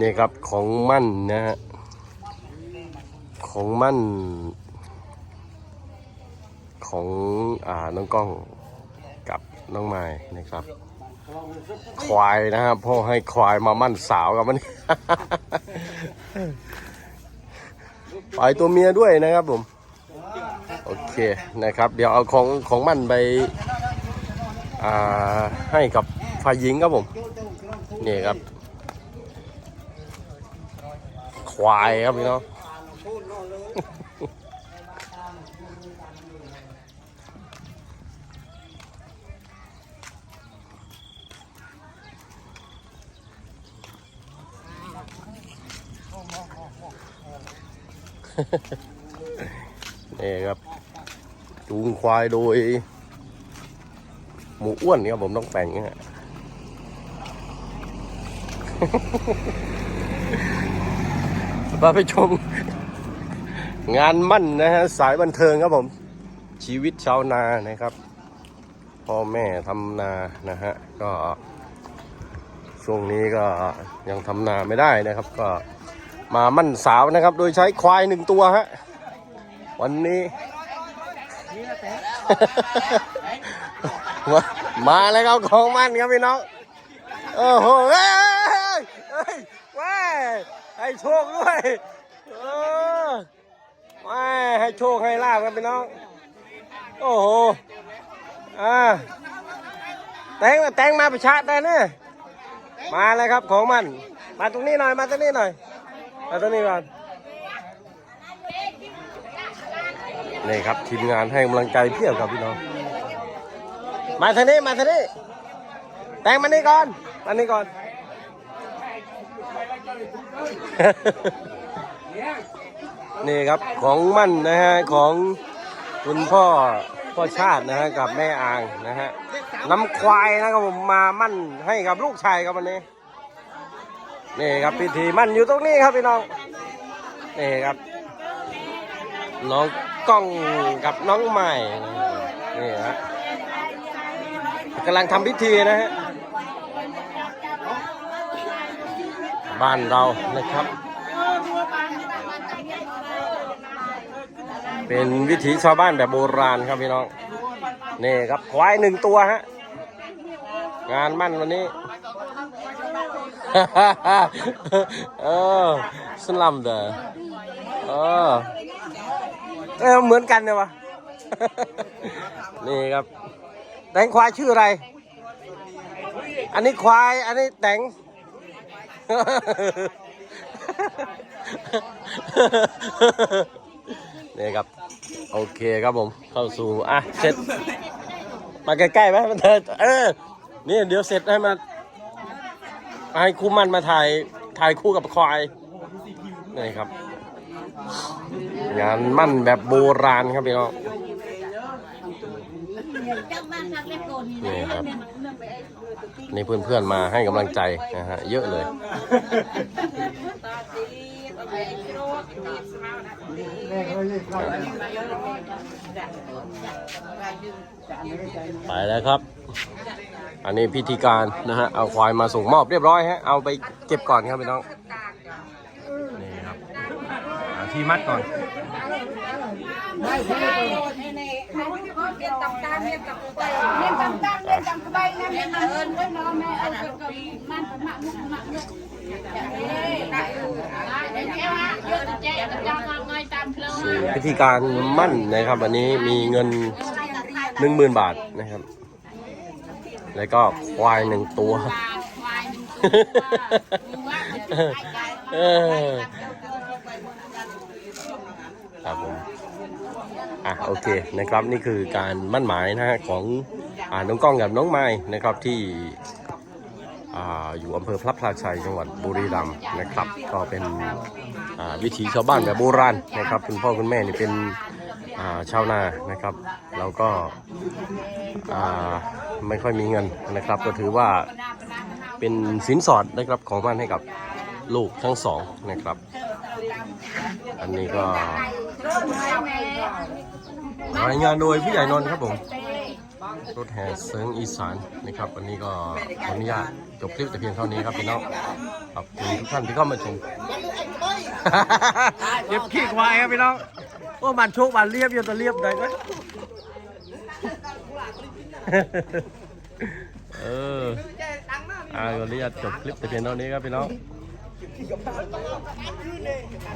นี่ครับของมั่นนะฮะ ของมั่น ของอ่าน้องกล้องกับน้องไม้นะครับ ควายนะครับพ่อให้ควายมามั่นสาวกับมันปล่อยตัวเมียด้วยนะครับผม โอเคนะครับ เดี๋ยวเอาของของมั่นไป ให้กับฝ่ายหญิงครับผมนี่ครับ ควายครับพี่น้องนี่ครับจูงควายโดย มูอ้วนครับผมต้องแต่งเนี่ยมาไปชม งานมั่นนะฮะสายบันเทิงครับผม ชีวิตชาวนานะครับ พ่อแม่ทำนานะฮะก็ช่วงนี้ก็ยังทำนาไม่ได้นะครับ ก็มามั่นสาวนะครับ โดยใช้ควายหนึ่งตัวฮะวันนี้ มามาแล้วครับของมันครับพี่น้องโอ้โหเฮ้ยเฮ้ยว้าให้โชคด้วยเออว้ายให้โชคให้ลาบครับพี่น้อง โอ้โหอ่าแตงแตงมาประชาได้เนี่ยมาเลยครับของมัน มาตรงนี้หน่อยมาตรงนี้หน่อยมาตรงนี้ก่อนนี่ครับทีมงานให้กำลังใจเพียบครับพี่น้อง มาทางนี้มาทางนี้แต่งมานี่ก่อนมานี่ก่อนนี่ครับของมั่นนะฮะของคุณพ่อพ่อชาตินะฮะกับแม่อ่างนะฮะน้ำควายนะครับผมมามั่นให้กับลูกชายครับวันนี้นี่ครับพิธีมั่นอยู่ตรงนี้ครับพี่น้องนี่ครับน้องกล้องกับน้องใหม่นี่ฮะ กำลังทำพิธีนะฮะบ้านเรานะครับ เป็นวิถีชาวบ้านแบบโบราณครับพี่น้อง นี่ครับควายหนึ่งตัวฮะ งานมั่นวันนี้เออสลัมเดอเออเออเหมือนกันเนี่ยวะนี่ครับ แตงควายชื่ออะไร อันนี้ควาย อันนี้แตงนี่ครับ โอเคครับผม เข้าสู่ อะ เสร็จ มาใกล้ๆไหมมันเถิดเออ นี่เดี๋ยวเสร็จให้มาให้คู่มันมาถ่าย ถ่ายคู่กับควาย นี่ครับ งานมั่นแบบโบราณครับพี่น้อง นี่ครับ นี่เพื่อนๆมาให้กำลังใจนะฮะ เยอะเลย ไปแล้วครับ อันนี้พิธีการนะฮะ เอาควายมาส่งมอบเรียบร้อยฮะ เอาไปเก็บก่อนครับพี่น้อง นี่ครับ ที่มัดก่อน พิธีการมั่นนะครับวันนี้มีเงินหนึ่งหมื่นบาทนะครับ แล้วก็ควายหนึ่งตัว เออ ครับผมอะโอเคนะครับนี่คือการมั่นหมายนะฮะของอ่าน้องกล้องกับน้องไม้นะครับที่อ่าอยู่อำเภอพระพลาชัยจังหวัดบุรีรัมย์นะครับ ก็เป็นอ่าวิถีชาวบ้านแบบโบราณนะครับคุณพ่อคุณแม่นี่เป็นอ่าชาวนานะครับเราก็อ่าไม่ค่อยมีเงินนะครับ ก็ถือว่าเป็นสินสอดนะครับของบ้านให้กับลูกทั้งสองนะครับ อันนี้ก็รายงานโดยผู้ใหญ่นนท์ครับผม รถแห่เซิงอีสานนะครับ วันนี้ก็ขออนุญาตจบคลิปแต่เพียงเท่านี้ครับพี่น้อง ขอบคุณทุกท่านที่เข้ามาชมเก็บขี้ควายครับพี่น้องว่ามันโชคมันเรียบยู่แต่เรียบไหนก็เอออ่าก็เรียกจบคลิปแต่เพียงเท่านี้ครับพี่น้อง